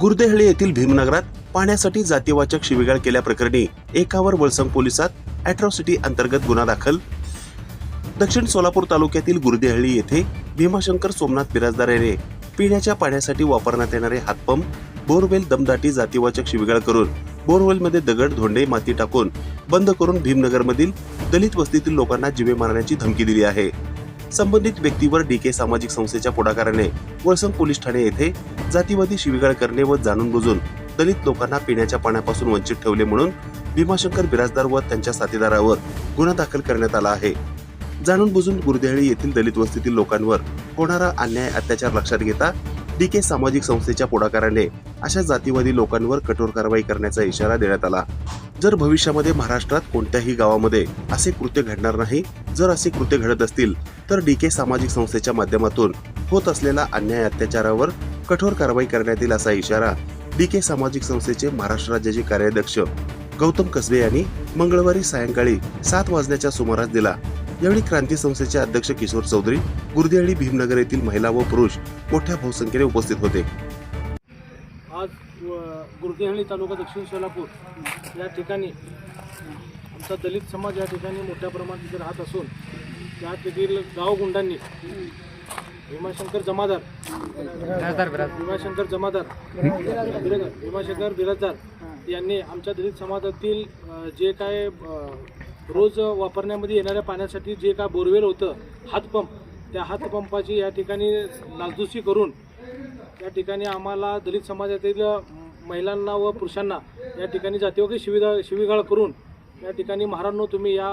गुरदेहळी येथील भीमनगरात पाण्यासाठी जातीवाचक शिवीगाळ केल्याप्रकरणी एकावर वळसंग पोलिसात अॅट्रॉसिटी अंतर्गत गुन्हा दाखल. दक्षिण सोलापूर तालुक्यातील गुरुदेहळी येथे भीमाशंकर सोमनाथ बिराजदार याने पिण्याच्या पाण्यासाठी वापरण्यात येणारे हातपंप बोरवेल दमदाटी जातीवाचक शिवीगाळ करून बोरवेलमध्ये दगड धोंडे माती टाकून बंद करून भीमनगरमधील दलित वस्तीतील लोकांना जीवे मारण्याची धमकी दिली आहे. संबंधित व्यक्तीवर डीके सामाजिक संस्थेच्या पुढाकाराने वळसंग पोलीस ठाणे येथे जातीवादी शिवीगाळ करणे व जाणून बुजून दलित लोकांना पिण्याच्या पाण्यापासून वंचित ठेवले म्हणून भीमाशंकर बिराजदार व त्यांच्या साथीदारावर गुन्हा दाखल करण्यात आला आहे. जाणून बुजून गुरुदेहळी येथील दलित वस्तीतील लोकांवर होणारा अन्याय अत्याचार लक्षात घेता डीके सामाजिक संस्थेच्या पुढाकाराने अशा जातीवादी लोकांवर कठोर कारवाई करण्याचा इशारा देण्यात आला. जर भविष्यामध्ये महाराष्ट्रात कोणत्याही गावामध्ये असे कृत्य घडणार नाही जर असे कृत्य घडत असतील तर डीके सामाजिक संस्थेच्या माध्यमातून होत असलेला अन्याय अत्याचारावर कठोर कारवाई करण्यात येईल असा इशारा डीके सामाजिक संस्थेचे महाराष्ट्र राज्याचे कार्याध्यक्ष गौतम कसबे यांनी मंगळवारी सायंकाळी सात वाजण्याच्या सुमारास दिला. यावेळी क्रांती संस्थेचे अध्यक्ष किशोर चौधरी गुर्दे आणि भीमनगर येथील महिला व पुरुष मोठ्या बहुसंख्येने उपस्थित होते. गुरदेहळी तालुका दक्षिण सोलापूर या ठिकाणी आमचा दलित समाज या ठिकाणी मोठ्या प्रमाणात इथे राहत असून त्या तेथील गावगुंडांनी भीमाशंकर जमादार भीमाशंकर जमादार भीमाशंकर बिराजदार यांनी आमच्या दलित समाजातील जे काय रोज वापरण्यामध्ये येणाऱ्या पाण्यासाठी जे काय बोरवेल होतं हातपंप त्या हातपंपाची या ठिकाणी नासधुसी करून या ठिकाणी आम्हाला दलित समाजातील महिलांना व पुरुषांना या ठिकाणी जातीवगैरे शिविगा शिवीगाळ करून या ठिकाणी महारांनो तुम्ही या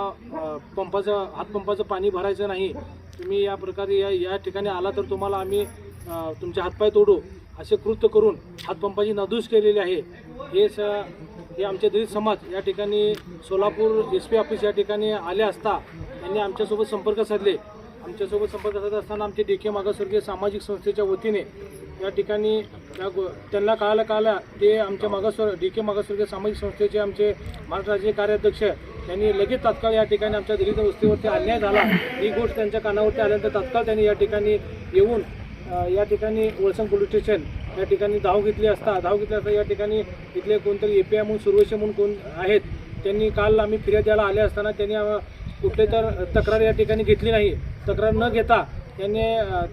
पंपाचं हातपंपाचं पाणी भरायचं नाही. तुम्ही या प्रकारे या या ठिकाणी आला तर तुम्हाला आम्ही तुमचे हातपाय तोडू असे कृत्य करून हातपंपाची नदूस केलेली आहे. हे स हे आमचे दलित समाज या ठिकाणी सोलापूर एस पी ऑफिस या ठिकाणी आले असता त्यांनी आमच्यासोबत संपर्क साधले. आमच्यासोबत संपर्क साधत असताना आमचे डी के मागासवर्गीय सामाजिक संस्थेच्या वतीने या ठिकाणी त्या गो- त्यांना कळालं कळालं. ते आमच्या मागासवर डी के मागासवर्गीय सामाजिक संस्थेचे आमचे महाराष्ट्र राज्य कार्याध्यक्ष त्यांनी लगेच तात्काळ या ठिकाणी आमच्या दलित वस्तीवरती अन्याय झाला. ही गोष्ट त्यांच्या कानावरती आल्यानंतर तात्काळ त्यांनी या ठिकाणी येऊन या ठिकाणी वळसंग पोलीस स्टेशन या ठिकाणी धाव घेतली असता धाव घेतली असता या ठिकाणी इथले कोणतरी ए पी आय म्हणून सुरवशे म्हणून कोण आहेत त्यांनी काल आम्ही फिर्याद द्यायला आले असताना त्यांनी कुठले तर तक्रार या ठिकाणी घेतली नाही. तक्रार न घेता यांनी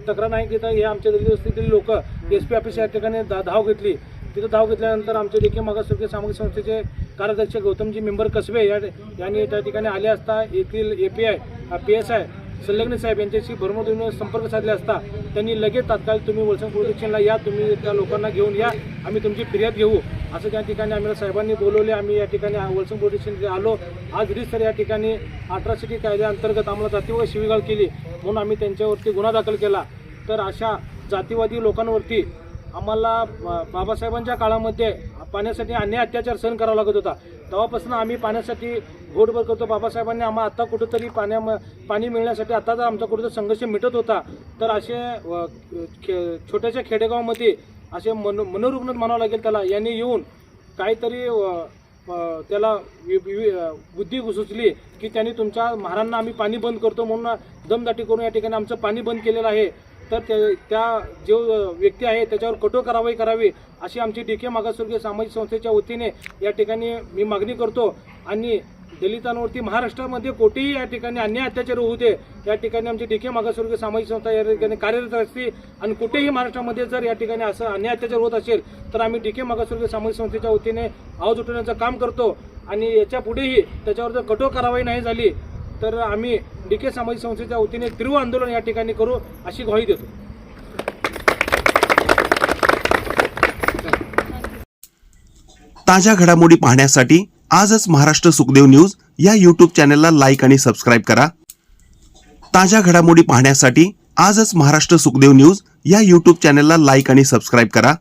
तक्रार नाही घेता हे आमच्या दलित वस्तीतील लोक एस पी ऑफिस या ठिकाणी दा धाव घेतली. तिथं धाव घेतल्यानंतर आमचे देखील मागासवर्गीय सामाजिक संस्थेचे कार्याध्यक्ष गौतमजी मेंबर कसबे या यांनी त्या ठिकाणी आले असता येथील A P I P S I संलग्न साहेब यांच्याशी भरमधून संपर्क साधले असता त्यांनी लगेच तात्काळ तुम्ही वलसंग पोलीस स्टेशनला या तुम्ही त्या लोकांना घेऊन या आम्ही तुमची फिर्याद घेऊ. असं त्या ठिकाणी आम्हाला साहेबांनी बोलवले आम्ही या ठिकाणी वलसंग पोलीस आलो. आज रिसर या ठिकाणी अठरासिटी कायद्याअंतर्गत आम्हाला जातीवर शिवीगाळ केली म्हणून आम्ही त्यांच्यावरती गुन्हा दाखल केला. तर अशा जातीवादी लोकांवरती आम्हाला बाबासाहेबांच्या काळामध्ये पाण्यासाठी अन्याय अत्याचार सहन करावा लागत होता. तेव्हापासून आम्ही पाण्यासाठी घोटभर करतो. बाबासाहेबांनी आम्हाला आता कुठंतरी पाण्या पाणी मिळण्यासाठी आता जर आमचा कुठेतरी संघर्ष मिटत होता. तर असे खे छोट्याशा खेडेगावामध्ये असे मन मनोरुग्ण म्हणावं लागेल त्याला. यांनी येऊन काहीतरी त्याला वि- बुद्धी सुचली की त्यांनी तुमच्या महारांना आम्ही पाणी बंद करतो म्हणून दमदाटी करून या ठिकाणी आमचं पाणी बंद केलेलं आहे. तर त्या त्या जो व्यक्ती आहे त्याच्यावर कठोर कारवाई करावी अशी आमची डी के मागासवर्गीय सामाजिक संस्थेच्या वतीने या ठिकाणी मी मागणी करतो. आणि दलितांवरती महाराष्ट्रामध्ये कोठेही या ठिकाणी अन्याय अत्याचार होऊ दे या ठिकाणी आमची डी के मागासवर्गीय सामाजिक संस्था या ठिकाणी कार्यरत असते आणि कुठेही महाराष्ट्रामध्ये जर या ठिकाणी असं अन्याय अत्याचार होत असेल तर आम्ही डी के मागासवर्गीय सामाजिक संस्थेच्या वतीने आवाज उठवण्याचं काम करतो. आणि याच्या पुढेही त्याच्यावर जर कठोर कारवाई नाही झाली तर आम्ही डी के सामाजिक संस्थेच्या वतीने तीव्र आंदोलन या ठिकाणी करू अशी ग्वाही देतो. ताज्या घडामोडी पाहण्यासाठी आजच महाराष्ट्र सुखदेव न्यूज या यूट्यूब चॅनलला लाईक आणि सबस्क्राईब करा. ताज्या घडामोडी पाहण्यासाठी आजच महाराष्ट्र सुखदेव न्यूज या यूट्यूब चॅनलला लाईक आणि सबस्क्राईब करा.